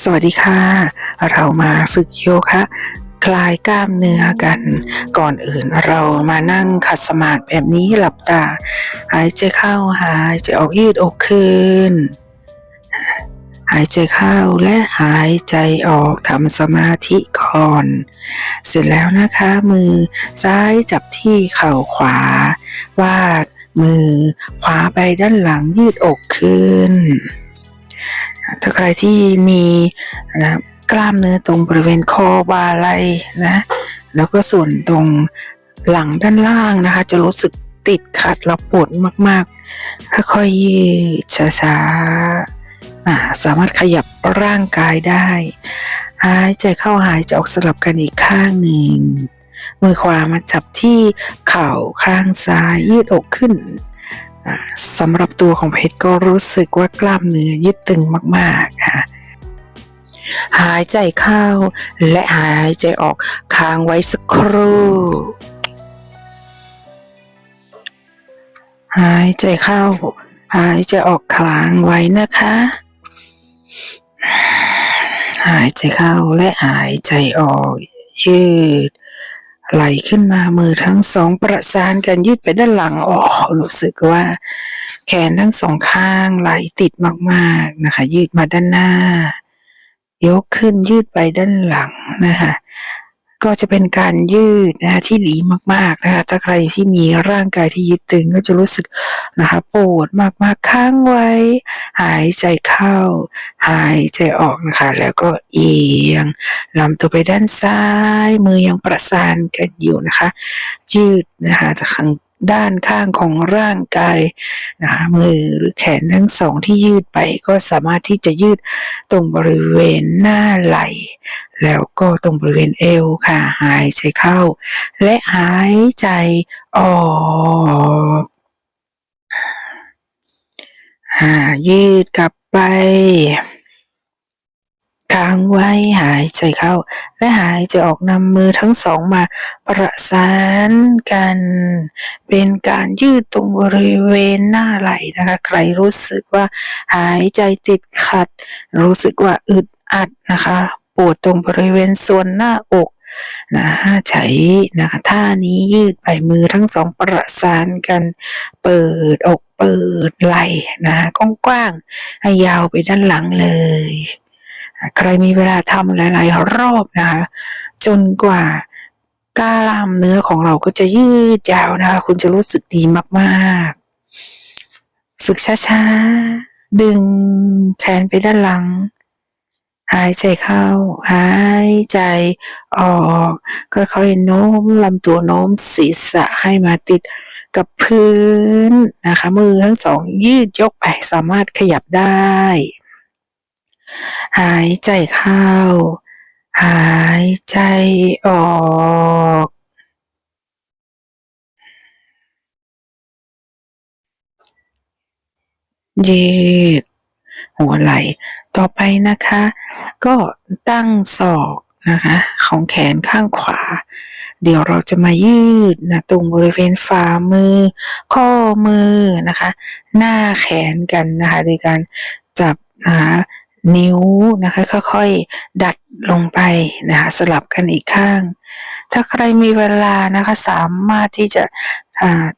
สวัสดีค่ะ เรามาฝึกโยคะคลายกล้ามเนื้อกัน ก่อนอื่นเรามานั่งขัดสมาธิแบบนี้หลับตา หายใจเข้าหายใจออกยืดอกขึ้น หายใจเข้าและหายใจออกทำสมาธิก่อน เสร็จแล้วนะคะมือซ้ายจับที่เข่าขวา วาดมือขวาไปด้านหลังยืดอกขึ้น ถ้าใครที่มีนะกล้ามเนื้อตรงบริเวณคอบ่าไหลนะ แล้วก็ส่วนตรงหลังด้านล่างนะคะ จะรู้สึกติดขัดแล้วปวดมากๆค่อยๆยืดช้าๆสามารถขยับร่างกายได้ หายใจเข้าหายใจออกสลับกันอีกข้างหนึ่งมือขวามาจับที่เข่าข้างซ้ายยืดอกขึ้น สำหรับตัวของเพชรก็รู้สึกว่ากล้ามเนื้อยืดตึงมากๆค่ะหายใจเข้าและหายใจออกค้างไว้สักครู่ หายใจเข้า หายใจออกค้างไว้นะคะ หายใจเข้าและหายใจออกยืด ไหลขึ้นมามือทั้งสองประสานกันยืดไปด้านหลังอ๋อรู้สึกว่า แขนทั้งสองข้างไหลติดมากๆนะคะ ยืดมาด้านหน้า ยกขึ้นยืดไปด้านหลังนะคะ ก็จะเป็นการยืดนะคะที่ดีมากๆนะคะถ้าใครที่มีร่างกายที่ยึดตึงก็จะรู้สึกนะคะปวดมากๆค้างไว้ หายใจเข้า หายใจออกนะคะ แล้วก็เอียงลำตัวไปด้านซ้าย มือยังประสานกันอยู่นะคะ ยืดนะคะจะข้าง ด้านข้างของร่างกายนะคะมือหรือแขนทั้งสองที่ยืดไปก็สามารถที่จะยืดตรงบริเวณหน้าไหล่แล้วก็ตรงบริเวณเอวค่ะ หายใจเข้า และหายใจออกอยืดกลับไป ค้างไว้หายใจเข้า และหายใจออกนำมือทั้งสองมาประสานกัน เป็นการยืดตรงบริเวณหน้าไหล่นะคะ ใครรู้สึกว่าหายใจติดขัด รู้สึกว่าอึดอัดนะคะ ปวดตรงบริเวณส่วนหน้าอกนะใช้นะคะท่านี้ยืดไปมือทั้งสองประสานกัน เปิดอกเปิดไหล่นะกว้างๆให้ยาวไปด้านหลังเลย ใครมีเวลาทำหลาย ๆ รอบนะคะ จนกว่ากล้ามเนื้อของเราก็จะยืดยาวนะคะ คุณจะรู้สึกดีมากๆ ฝึกช้า ๆ ดึงแขนไปด้านหลัง หายใจเข้า หายใจออกค่อยๆโน้มลำตัวโน้มศีรษะให้มาติดกับพื้นนะคะ มือทั้งสองยืดยกไปสามารถขยับได้ หายใจเข้า หายใจออก ยืดหัวไหล่ต่อไปนะคะ ก็ตั้งศอกนะคะ ของแขนข้างขวา เดี๋ยวเราจะมายืดนะตรงบริเวณฝ่ามือ ข้อมือนะคะ หน้าแขนกันนะคะโดยการจับนะคะ นิ้วนะคะค่อยๆ ดัดลงไปนะคะสลับกันอีกข้าง ถ้าใครมีเวลานะคะสามารถที่จะ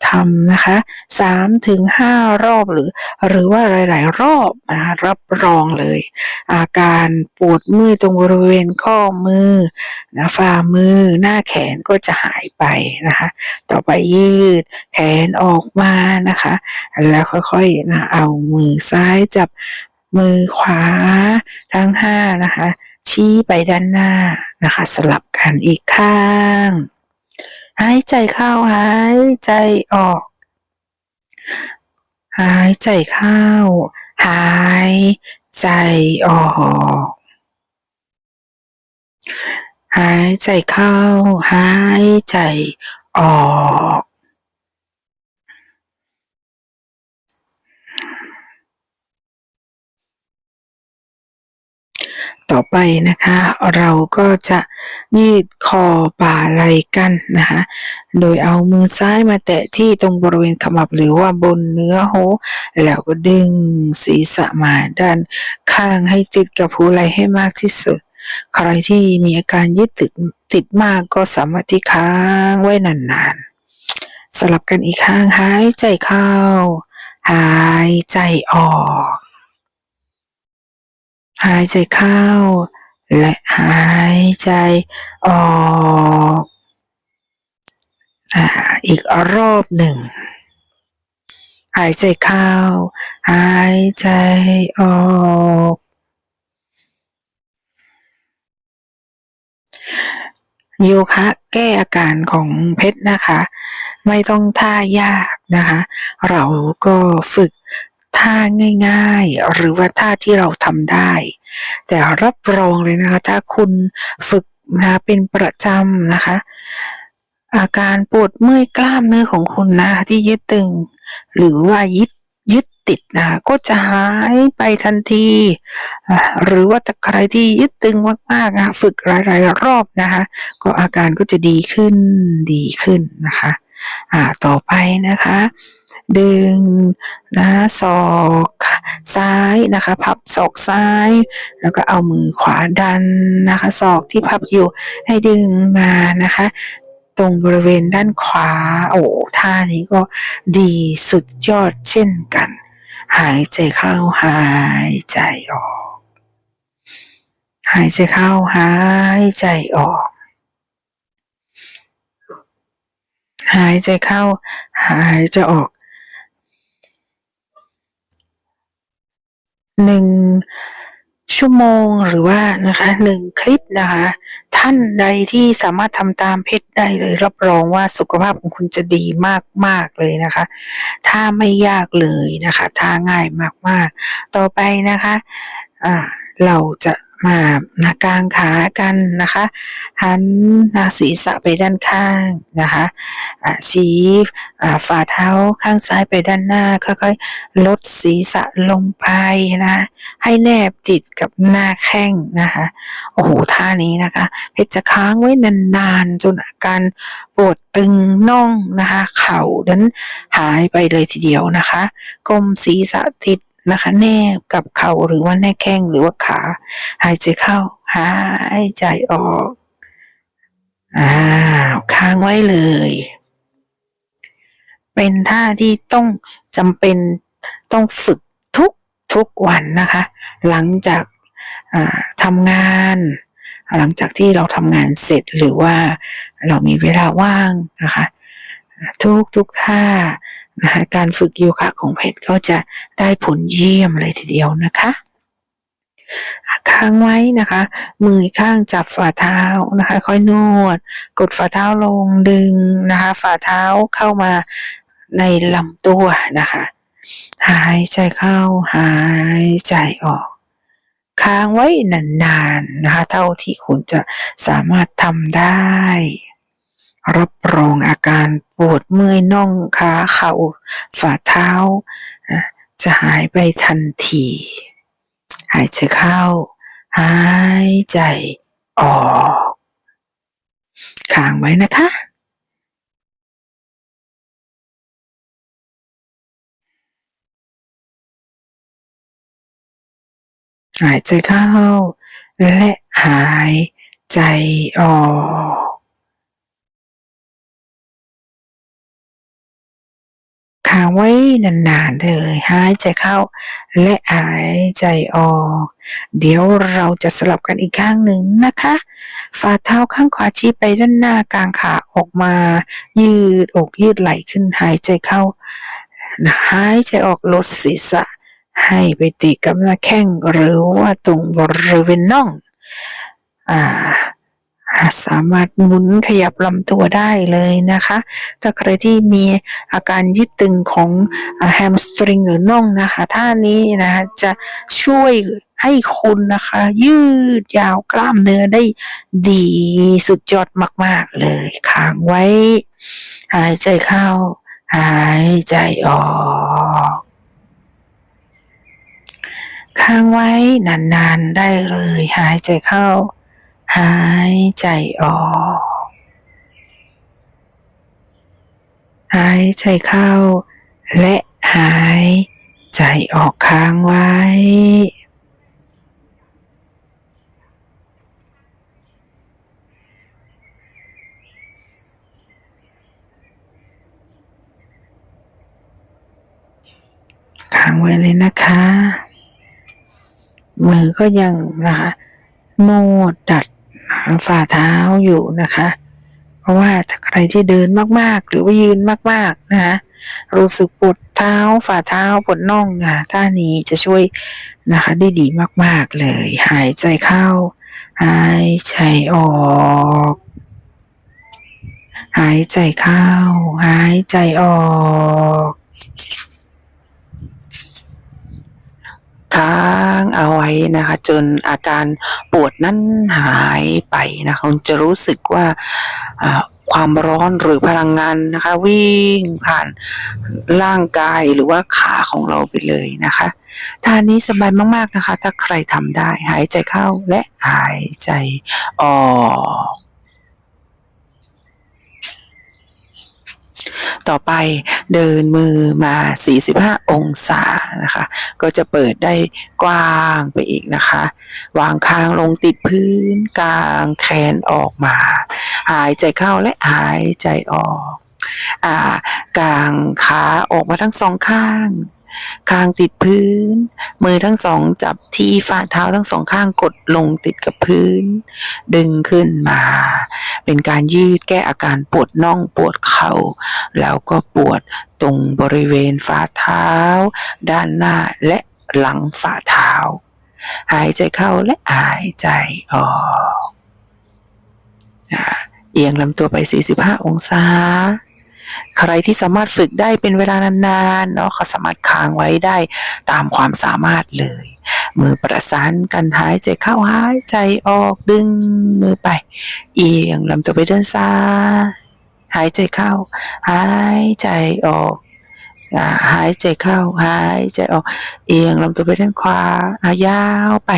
ทำนะคะสามถึงห้ารอบหรือ หรือว่าหลาย ๆ รอบนะคะรับรองเลย อาการปวดมือตรงบริเวณข้อมือนะฝ่ามือหน้าแขนก็จะหายไปนะคะต่อไปยืดแขนออกมานะคะ แล้วค่อยๆนะเอามือซ้ายจับ มือขวาทั้งห้านะคะ ชี้ไปด้านหน้านะคะ สลับกันอีกข้าง หายใจเข้าหายใจออก หายใจเข้า หายใจออก หายใจเข้า หายใจออก ต่อไปนะคะ เราก็จะยืดคอบ่าไหล่กันนะคะ โดยเอามือซ้ายมาแตะที่ตรงบริเวณขมับหรือว่าบนเนื้อหูแล้วก็ดึงศีรษะมาด้านข้างให้ติดกับหูไหล่ให้มากที่สุด ใครที่มีอาการยึดติดติดมากก็สามารถที่ค้างไว้นานๆ สลับกันอีกข้างหายใจเข้า หายใจออก หายใจเข้า และหายใจออกอีกรอบหนึ่ง หายใจเข้า หายใจออกโยคะแก้อาการของเพชรนะคะ ไม่ต้องท่ายากนะคะ เราก็ฝึก ท่าง่ายๆ หรือว่าท่าที่เราทำได้ แต่รับรองเลยนะคะ ถ้าคุณฝึกนะเป็นประจำนะคะ อาการปวดเมื่อยกล้ามเนื้อของคุณนะที่ยึดตึง หรือว่ายึดยึดติดนะก็จะหายไปทันที หรือว่าใครที่ยึดตึงมากๆนะฝึกหลายๆรอบนะคะ ก็อาการก็จะดีขึ้นดีขึ้นนะคะ อ่าต่อไปนะคะ ดึงนะศอกซ้ายนะคะ พับศอกซ้าย แล้วก็เอามือขวาดันนะคะศอกที่พับอยู่ให้ดึงมานะคะ ตรงบริเวณด้านขวา โอ้ท่านี้ก็ดีสุดยอดเช่นกัน หายใจเข้าหายใจออก หายใจเข้าหายใจออก หายใจเข้า หายใจออก หนึ่งชั่วโมงหรือว่านะคะหนึ่งคลิปนะคะ ท่านใดที่สามารถทำตามเพชรได้เลย รับรองว่าสุขภาพของคุณจะดีมากๆเลยนะคะ ถ้าไม่ยากเลยนะคะ ถ้าง่ายมากๆ ต่อไปนะคะอ่าเราจะ มานะกางขากันนะคะ หันนะศีรษะไปด้านข้างนะคะชี้ฝ่าเท้าข้างซ้ายไปด้านหน้า ค่อยๆ ลดศีรษะลงไปนะ ให้แนบติดกับหน้าแข้งนะคะ โอ้โห ท่านี้นะคะเพชรจะค้างไว้นานๆ จนอาการปวดตึงน่องนะคะ เข่านั้นหายไปเลยทีเดียวนะคะ ก้มศีรษะติด นะคะ แนบกับเข่าหรือว่าแนบแข้งหรือว่าขา หายใจเข้า หายใจออกอ้าวค้างไว้เลย เป็นท่าที่ต้องจำเป็นต้องฝึกทุกทุกวันนะคะ หลังจากาทำงาน หลังจากที่เราทำงานเสร็จหรือว่าเรามีเวลาว่างนะคะ ทุกทุกท่า นะคะการฝึกโยคะของเพชรก็จะได้ผลเยี่ยมเลยทีเดียวนะคะค้างไว้นะคะ มือข้างจับฝ่าเท้านะคะ ค่อยนวด กดฝ่าเท้าลงดึงนะคะ ฝ่าเท้าเข้ามาในลำตัวนะคะ หายใจเข้าหายใจออก ค้างไว้นานๆนะคะ เท่าที่คุณจะสามารถทำได้ รับรองอาการปวดเมื่อยน่องขาเข่าฝ่าเท้า จะหายไปทันที หายใจเข้า หายใจออกค้างไว้นะคะ หายใจเข้า และหายใจออก ค้างไว้นานๆได้เลยหายใจเข้า และหายใจออก เดี๋ยวเราจะสลับกันอีกข้างหนึ่งนะคะ ฝ่าเท้าข้างขวาชี้ไปด้านหน้ากลางขาออกมา ยืดอกยืดไหล่ขึ้นหายใจเข้า หายใจออกลดศีรษะ ให้ไปติดกับหน้าแข้งหรือว่าตรงบริเวณน่อง อ่า สามารถหมุนขยับลำตัวได้เลยนะคะ ถ้าใครที่มีอาการยึดตึงของแฮมสตริงหรือน่องนะคะท่านี้นะคะจะช่วยให้คุณนะคะ ยืดยาวกล้ามเนื้อได้ดีสุดยอดมาก ๆ เลยค้างไว้ หายใจเข้า หายใจออกค้างไว้นาน ๆ ได้เลย หายใจเข้า หายใจออก หายใจเข้า และหายใจออกค้างไว้ ค้างไว้เลยนะคะ มือก็ยังนะคะโมดดัด ฝ่าเท้าอยู่นะคะ เพราะว่าถ้าใครที่เดินมากๆ หรือว่ายืนมากๆนะคะรู้สึกปวดเท้าฝ่าเท้าปวดน่องอะท่านี้จะช่วยนะคะได้ดีมากๆเลย หายใจเข้า หายใจออกหายใจเข้า หายใจออก ค้างเอาไว้นะคะ จนอาการปวดนั้นหายไปนะคะจะรู้สึกว่าอ่าความร้อนหรือพลังงานนะคะ วิ่งผ่านร่างกายหรือว่าขาของเราไปเลยนะคะท่านี้สบายมากๆนะคะ ถ้าใครทำได้หายใจเข้าและหายใจออก ต่อไปเดินมือมา 45 องศานะคะ ก็จะเปิดได้กว้างไปอีกนะคะ วางคางลงติดพื้นกลางแขนออกมา หายใจเข้าและหายใจออก อ่ากางขาออกมาทั้งสองข้าง คางติดพื้น มือทั้งสองจับที่ฝ่าเท้าทั้งสองข้างกดลงติดกับพื้น ดึงขึ้นมา เป็นการยืดแก้อาการปวดน่องปวดเข่า แล้วก็ปวดตรงบริเวณฝ่าเท้า ด้านหน้าและหลังฝ่าเท้า หายใจเข้าและหายใจออกเอียงลำตัวไป 45 องศา ใครที่สามารถฝึกได้เป็นเวลานานๆเนาะเขาสามารถค้างไว้ได้ตามความสามารถเลย มือประสานกันหายใจเข้าหายใจออกดึงมือไป เอียงลำตัวไปด้านซ้าย หายใจเข้า หายใจออกหายใจเข้า หายใจออก เอียงลำตัวไปด้านขวาอายาวไป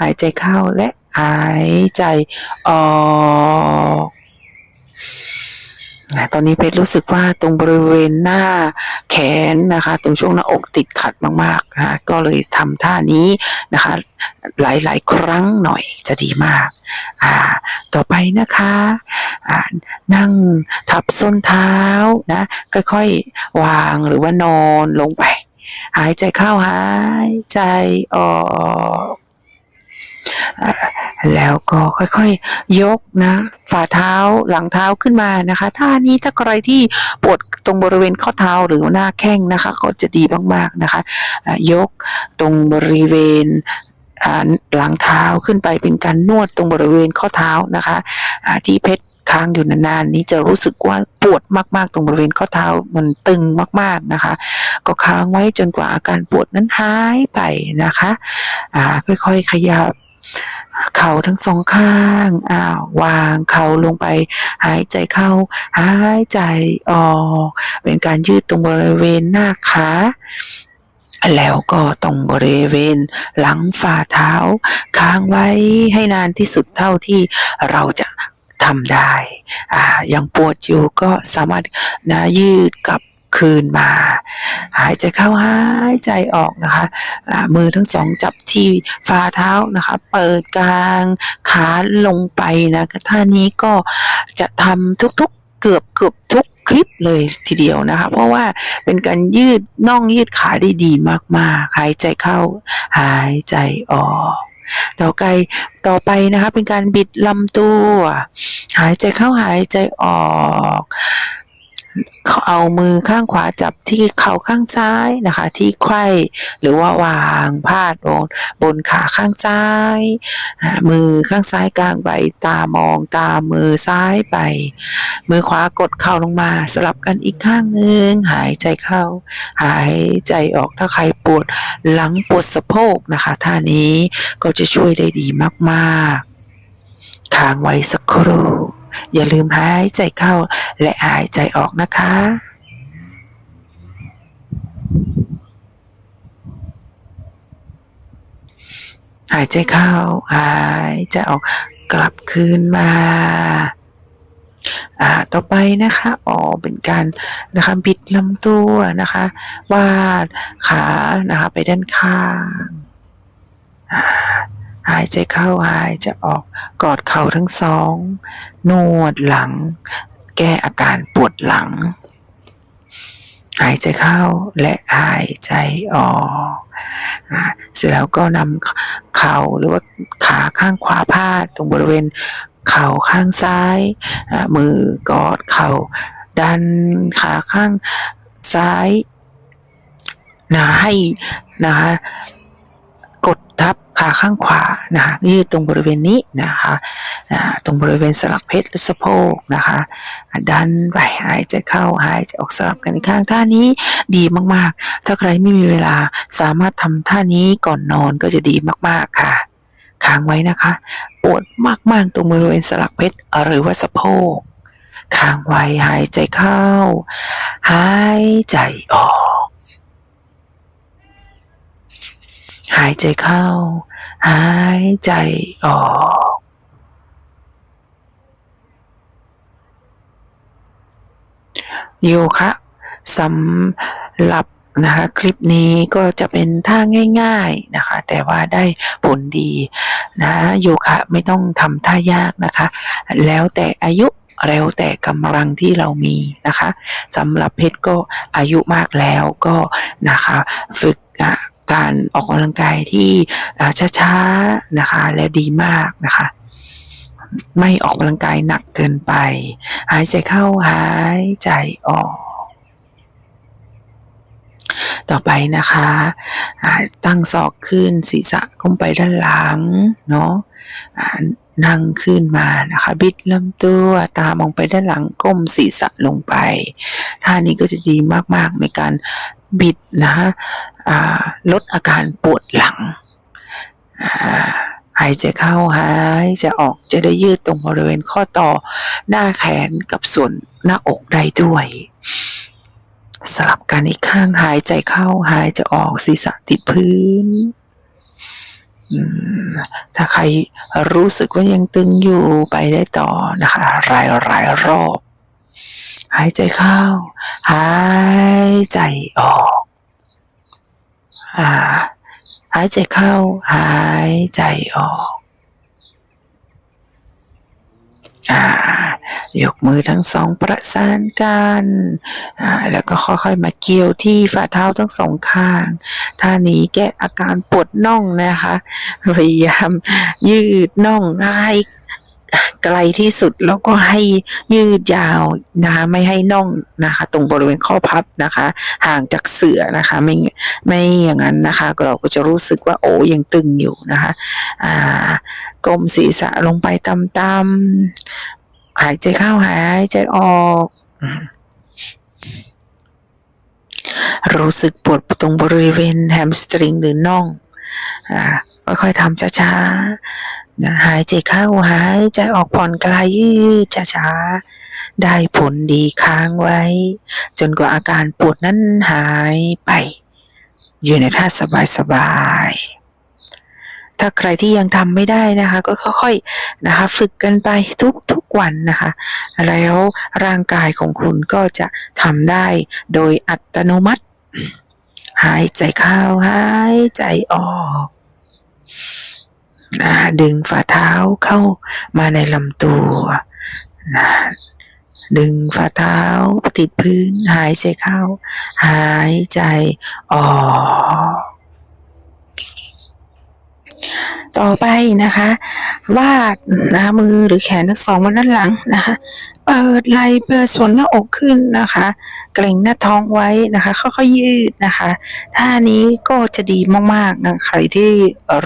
หายใจเข้าและหายใจออก นะตอนนี้เพชรรู้สึกว่าตรงบริเวณหน้าแขนนะคะ ตรงช่วงหน้าอกติดขัดมากๆนะก็เลยทำท่านี้นะคะ หลายๆ ครั้งหน่อยจะดีมาก อ่า ต่อไปนะคะอ่านั่งทับส้นเท้านะค่อยๆวางหรือว่านอนลงไป หายใจเข้าหายใจออก แล้วก็ค่อยๆยกนะ ฝ่าเท้าหลังเท้าขึ้นมานะคะท่านี้ถ้าใครที่ปวดตรงบริเวณข้อเท้าหรือหน้าแข้งนะคะ ก็จะดีมากๆนะคะ ยกตรงบริเวณอ่าหลังเท้าขึ้นไปเป็นการนวดตรงบริเวณข้อเท้านะคะที่เพชรค้างอยู่นานๆนี้จะรู้สึกว่าปวดมากๆ ตรงบริเวณข้อเท้ามันตึงมากๆนะคะ ก็ค้างไว้จนกว่าอาการปวดนั้นหายไปนะคะค่อยๆขยับ เข่าทั้งสองข้างอ่าวางเข่าลงไป หายใจเข้า หายใจออกเป็นการยืดตรงบริเวณหน้าขาแล้วก็ตรงบริเวณหลังฝ่าเท้า ค้างไว้ให้นานที่สุดเท่าที่เราจะทำได้ อ่า ยังปวดอยู่ก็สามารถนะยืดกลับ คืนมา หายใจเข้าหายใจออกนะคะมือทั้งสองจับที่ฝ่าเท้านะคะ เปิดกลางขาลงไปนะท่านี้ก็จะทำทุกๆเกือบเกือบทุกคลิปเลยทีเดียวนะคะ เพราะว่าเป็นการยืดน่องยืดขาได้ดีมากๆ หายใจเข้า หายใจออกต่อไปต่อไปนะคะเป็นการบิดลำตัว หายใจเข้าหายใจออก เอามือข้างขวาจับที่เข่าข้างซ้ายนะคะ ที่ไขว้หรือว่าวางพาดบนบนขาข้างซ้าย มือข้างซ้ายกลางไปตามองตามมือซ้ายไป มือขวากดเข่าลงมาสลับกันอีกข้างหนึ่งหายใจเข้า หายใจออกถ้าใครปวดหลังปวดสะโพกนะคะท่านี้ก็จะช่วยได้ดีมาก ๆ ค้างไว้สักครู่ อย่าลืมหายใจเข้าและหายใจออกนะคะหายใจเข้าหายใจออกกลับคืนมา อ่า ต่อไปนะคะอ๋อเป็นการนะคะบิดลำตัวนะคะ วาดขานะคะ ไปด้านข้างอ่า หายใจเข้าหายใจออกกอดเข่าทั้งสอง นวดหลัง แก้อาการปวดหลัง หายใจเข้าและหายใจออกอ่าเสร็จแล้วก็นำเข่าหรือว่าขาข้างขวาพาดตรงบริเวณเข่าข้างซ้าย มือกอดเข่าดันขาข้างซ้ายนะให้นะคะกดทับ ขาข้างขวานะคะยืดตรงบริเวณนี้นะคะตรงบริเวณสลักเพชรหรือสะโพกนะคะดันไปหายใจเข้าหายใจออกสลับกันข้างท่านี้ดีมากๆ ถ้าใครไม่มีเวลาสามารถทำท่านี้ก่อนนอนก็จะดีมากๆค่ะค้างไว้นะคะ ปวดมากๆตรงบริเวณสลักเพชรหรือว่าสะโพกค้างไว้หายใจเข้า หายใจออก หายใจเข้า หายใจออก โยคะสำหรับนะคะคลิปนี้ก็จะเป็นท่าง่าย ๆนะคะ แต่ว่าได้ผลดีนะโยคะไม่ต้องทำท่ายากนะคะ แล้วแต่อายุ แล้วแต่กำลังที่เรามีนะคะสำหรับเพชรก็อายุมากแล้วก็นะคะฝึกการออกกำลังกายที่อ่าช้าๆนะคะ แล้วดีมากนะคะ ไม่ออกกำลังกายหนักเกินไป หายใจเข้าหายใจออก ต่อไปนะคะตั้งศอกขึ้นศีรษะก้มไปด้านหลังเนาะ นั่งขึ้นมานะคะบิดลำตัวตามองไปด้านหลังก้มศีรษะลงไปท่านี้ก็จะดีมากๆในการบิดนะคะลดอาการปวดหลังหายใจเข้าหายใจออกจะได้ยืดตรงบริเวณข้อต่อหน้าแขนกับส่วนหน้าอกได้ด้วย สลับกันอีกข้างหายใจเข้าหายใจออกศีรษะติดพื้น ถ้าใครรู้สึกว่ายังตึงอยู่ไปได้ต่อนะคะหลายหลายรอบ หายใจเข้า หายใจออกอ่าหายใจเข้า หายใจออกอ่า ยกมือทั้งสองประสานกันแล้วก็ค่อยๆมาเกี่ยวที่ฝ่าเท้าทั้งสองข้างท่านี้แก้อาการปวดน่องนะคะพยายามยืดน่องให้ไกลที่สุดแล้วก็ให้ยืดยาวนะคะไม่ให้น่องนะคะ ตรงบริเวณข้อพับนะคะ ห่างจากเสือนะคะไม่ไม่อย่างนั้นนะคะ เราก็จะรู้สึกว่าโอ้ยังตึงอยู่นะคะอ่า กลมศีรษะลงไปต่ำๆหายใจเข้าหายใจออก รู้สึกปวดตรงบริเวณแฮมสตริงหรือน่องอค่อยๆทำช้าๆนะหายใจเข้าหายใจออกผ่อนคลายยืดช้าๆ ได้ผลดีค้างไว้ จนกว่าอาการปวดนั้นหายไป อยู่ในท่าสบายๆ ถ้าใครที่ยังทำไม่ได้นะคะ ก็ค่อยๆนะคะ ฝึกกันไปทุกๆวันนะคะ แล้วร่างกายของคุณก็จะทำได้โดยอัตโนมัติ หายใจเข้าหายใจออกนะดึงฝ่าเท้าเข้ามาในลำตัวนะดึงฝ่าเท้าติดพื้น หายใจเข้า หายใจออก ต่อไปนะคะ วาดนะมือหรือแขนทั้งสองมาด้านหลังนะคะ เปิดไหล่เปิดส่วนหน้าอกขึ้นนะคะ เกร็งหน้าท้องไว้นะคะค่อยๆยืดนะคะท่านี้ก็จะดีมากๆนะใครที่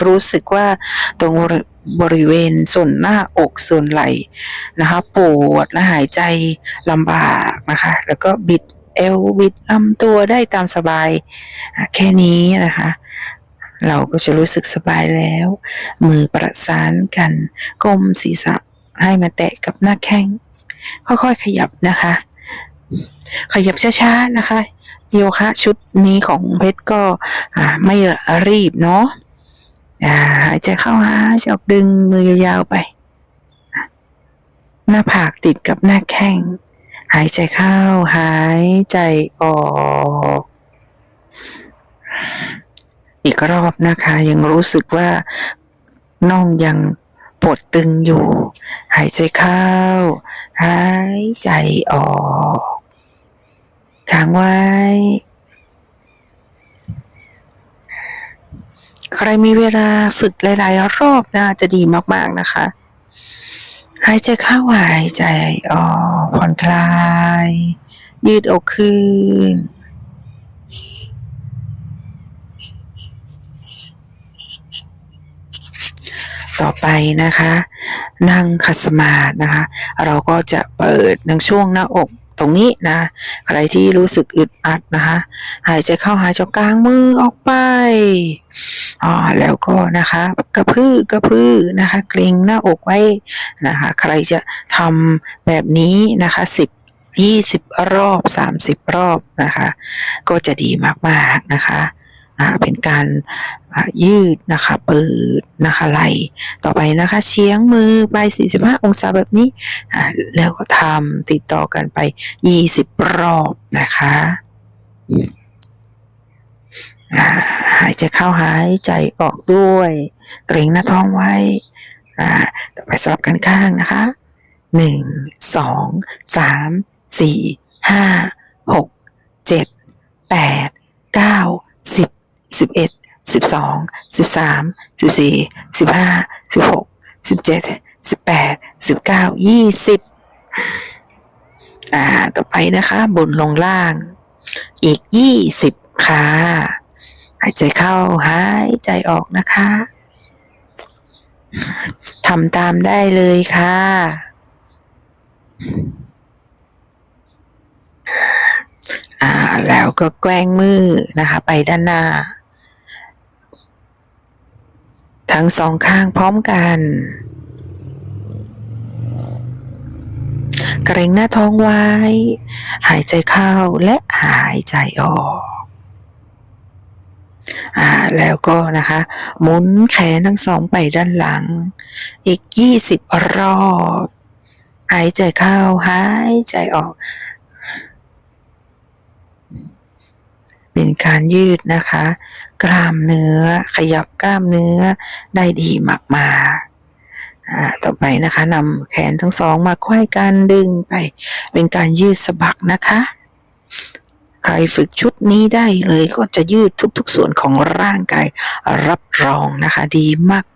รู้สึกว่าตรงบริเวณส่วนหน้าอกส่วนไหล่นะคะ ปวดและหายใจลำบากนะคะ แล้วก็บิดเอวบิดลำตัวได้ตามสบาย แค่นี้นะคะ เราก็จะรู้สึกสบายแล้ว มือประสานกันก้มศีรษะให้มาแตะกับหน้าแข้ง ค่อยๆขยับนะคะ ขยับช้าๆนะคะโยคะชุดนี้ของเพชรก็ไม่รีบเนาะหายใจเข้าหายใจออกดึงมือยาวๆไป หน้าผากติดกับหน้าแข้ง หายใจเข้าหายใจออก อีกรอบนะคะ ยังรู้สึกว่าน่องยังปวดตึงอยู่ หายใจเข้า หายใจออกค้างไว้ ใครมีเวลาฝึกหลาย ๆ รอบนะจะดีมาก ๆ นะคะ หายใจเข้าหายใจออกผ่อนคลาย ยืดอกขึ้น ต่อไปนะคะ นั่งคัสมานะคะ เราก็จะเปิดในช่วงหน้าอกตรงนี้นะ ใครที่รู้สึกอึดอัดนะคะ หายใจเข้าหายใจกลางมือออกไปอ่าแล้วก็นะคะ กระพือกระพือนะคะ เกรงหน้าอกไว้นะคะ ใครจะทำแบบนี้นะคะสิบยี่สิบรอบสามสิบรอบนะคะ ก็จะดีมากๆนะคะ เป็นการยืดนะคะเปิดนะคะไหลต่อไปนะคะเชียงมือไป 45 องศาแบบนี้แล้วก็ทำติดต่อกันไป 20 รอบนะคะหายใจเข้าหายใจออกด้วยเกรงหน้าท้องไว้ต่อไปสลับกันข้างนะคะหนึ่งสองสามสี่ห้าหกเจ็ดแปดเก้า สิบเอ็ดสิบสองสิบสามสิบสี่สิบห้าสิบหกสิบเจ็ดสิบแปดสิบเก้ายี่สิบอ่า ต่อไปนะคะ บนลงล่าง อีกยี่สิบค่ะ หายใจเข้าหายใจออกนะคะทำตามได้เลยค่ะอ่าแล้วก็แกว้งมือนะคะ ไปด้านหน้า ทั้งสองข้างพร้อมกัน เกรงหน้าท้องไว้ หายใจเข้าและหายใจออกอ่าแล้วก็นะคะหมุนแขนทั้งสองไปด้านหลัง อีกยี่สิบรอบ หายใจเข้าหายใจออก เป็นการยืดนะคะ กล้ามเนื้อ ขยับกล้ามเนื้อได้ดีมากๆอ่าต่อไปนะคะนำแขนทั้งสองมาควายกันดึงไป เป็นการยืดสะบักนะคะ ใครฝึกชุดนี้ได้เลยก็จะยืดทุกๆส่วนของร่างกายรับรองนะคะ ดี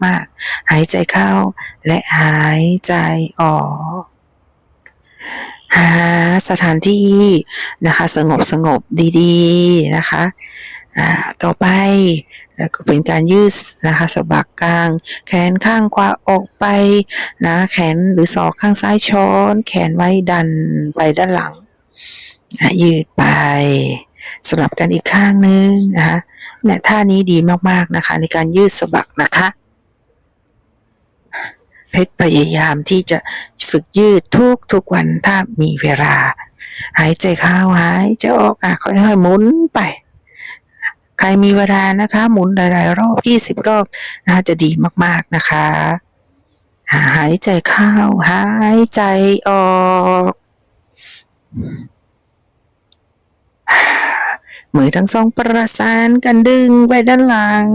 มากๆ หายใจเข้าและหายใจออก หาสถานที่นะคะ สงบสงบดีๆนะคะอ่าต่อไปแล้วก็เป็นการยืดนะคะสะบักกลาง แขนข้างขวาออกไปนะแขนหรือศอกข้างซ้ายช้อน แขนไว้ดันไปด้านหลังนะยืดไปสลับกันอีกข้างนึงนะคะเนี่ยท่านี้ดีมากๆนะคะ ในการยืดสะบักนะคะ เพชรพยายามที่จะฝึกยืดทุกทุกวันถ้ามีเวลา หายใจเข้าหายใจออกอะค่อยๆหมุนไป ใครมีเวลานะคะ หมุนหลายๆรอบยี่สิบรอบน่าจะดีมากๆนะคะหายใจเข้าหายใจออก มือทั้งสองประสานกันดึงไปด้านหลัง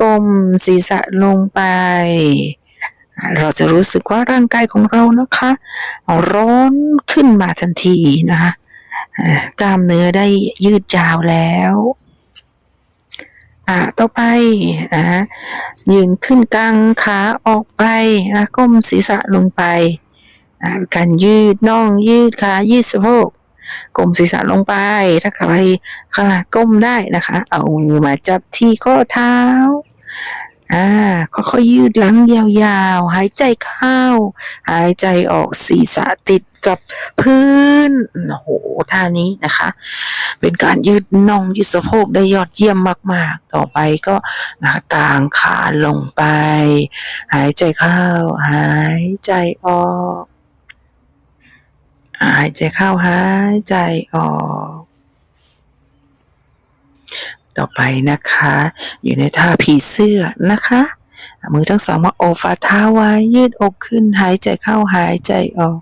ก้มศีรษะลงไป เราจะรู้สึกว่าร่างกายของเรานะคะ ร้อนขึ้นมาทันทีนะคะกล้ามเนื้อได้ยืดยาวแล้วอ่าต่อไปอ่ายืนขึ้นกลางขาออกไปนะก้มศีรษะลงไปอ่าการยืดน่องยืดขายืดสะโพกก้มศีรษะลงไป ถ้าใครค่ะก้มได้นะคะ เอามือมาจับที่ข้อเท้า อ่าค่อยๆยืดหลังยาวๆ หายใจเข้า หายใจออกศีรษะติดกับพื้นโอ้โหท่านี้นะคะ เป็นการยืดน่องยืดสะโพกได้ยอดเยี่ยมมาก ๆ ต่อไปก็นะะกางขาลงไป หายใจเข้า หายใจออก หายใจเข้าหายใจออก ต่อไปนะคะ อยู่ในท่าผีเสื้อนะคะ มือทั้งสองมาโอบฝ่าเท้าไว้ยืดอกขึ้นหายใจเข้าหายใจออก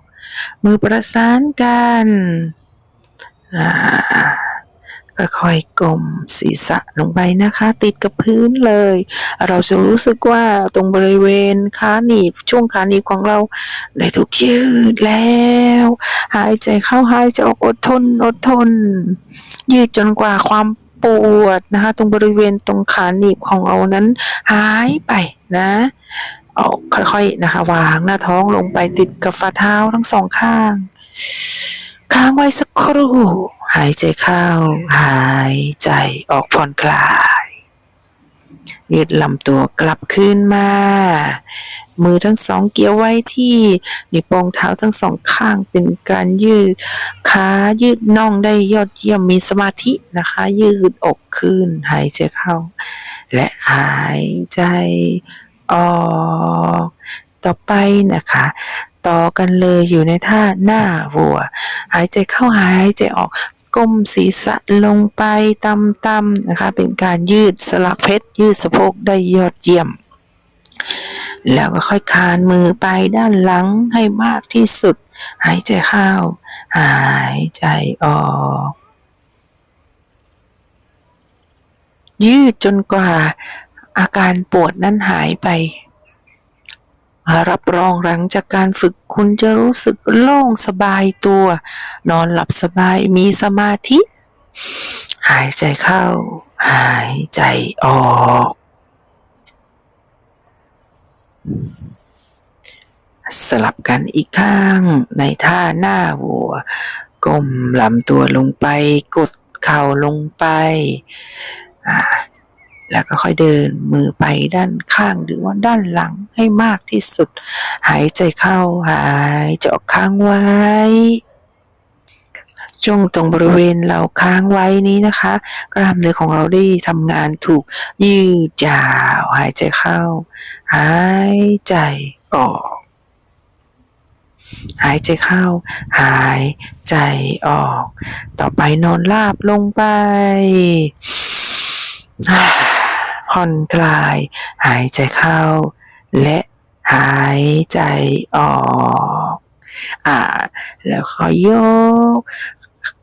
มือประสานกันอ่าค่อยๆกลมศีรษะลงไปนะคะ ติดกับพื้นเลย เราจะรู้สึกว่าตรงบริเวณขาหนีบช่วงขาหนีบของเราได้ถูกยืดแล้ว หายใจเข้าหายใจออกอดทนอดทน ยืดจนกว่าความ ปวดนะคะตรงบริเวณตรงขาหนีบของเรานั้นหายไปนะเอาค่อยๆนะคะวางหน้าท้องลงไปติดกับฝ่าเท้าทั้งสองข้าง ค้างไว้สักครู่หายใจเข้า หายใจออกผ่อนคลายยืดลำตัวกลับขึ้นมา มือทั้งสองเกี่ยวไว้ที่นิ้วโป้งเท้าทั้งสองข้างเป็นการยืดขายืดน่องได้ยอดเยี่ยมมีสมาธินะคะ ยืดอกขึ้น หายใจเข้า และหายใจออกต่อไปนะคะ ต่อกันเลยอยู่ในท่าหน้าวัว หายใจเข้าหายใจออกก้มศีรษะลงไปต่ำๆนะคะ เป็นการยืดสลักเพชรยืดสะโพกได้ยอดเยี่ยม แล้วก็ค่อยคานมือไปด้านหลังให้มากที่สุด หายใจเข้า หายใจออก ยืดจนกว่า อาการปวดนั้นหายไป รับรองหลังจากการฝึกคุณจะรู้สึกโล่งสบายตัว นอนหลับสบายมีสมาธิ หายใจเข้า หายใจออก สลับกันอีกข้างในท่าหน้าวัว ก้มลำตัวลงไป กดเข่าลงไป อ่า แล้วก็ค่อยเดินมือไปด้านข้างหรือว่าด้านหลังให้มากที่สุด หายใจเข้าหายใจออกค้างไว้ช่วงตรงบริเวณเราค้างไว้นี้นะคะ กล้ามเนื้อของเราได้ทำงานถูกยืดยาว หายใจเข้า หายใจออก หายใจเข้า หายใจออก ต่อไปนอนราบลงไป ผ่อนคลาย หายใจเข้า และหายใจออก อ่า แล้วค่อยยก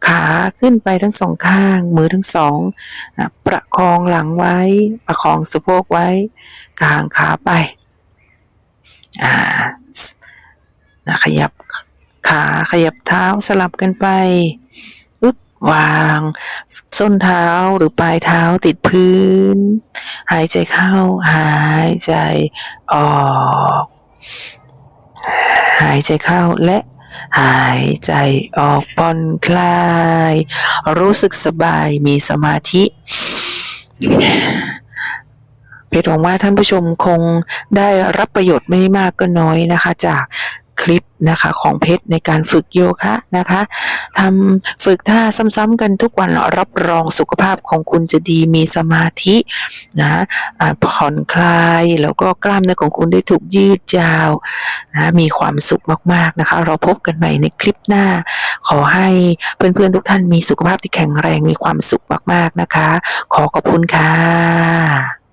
ขาขึ้นไปทั้งสองข้าง มือทั้งสองนะประคองหลังไว้ ประคองสะโพกไว้กางขาไปอ่านะขยับขาขยับเท้าสลับกันไปอึ๊บวาง ส้นเท้าหรือปลายเท้าติดพื้น หายใจเข้า หายใจออก หายใจเข้าและ หายใจออกผ่อนคลาย รู้สึกสบายมีสมาธิเพชรหวังว่าท่านผู้ชมคงได้รับประโยชน์ไม่มากก็น้อยนะคะ จาก คลิปนะคะของเพชรในการฝึกโยคะนะคะทำฝึกท่าซ้ำๆกันทุกวันรับรองสุขภาพของคุณจะดีมีสมาธินะผ่อนคลายแล้วก็กล้ามเนื้อของคุณได้ถูกยืดยาวนะมีความสุขมากๆนะคะ เราพบกันใหม่ในคลิปหน้า ขอให้เพื่อนๆทุกท่านมีสุขภาพที่แข็งแรงมีความสุขมากๆนะคะ ขอขอบคุณค่ะ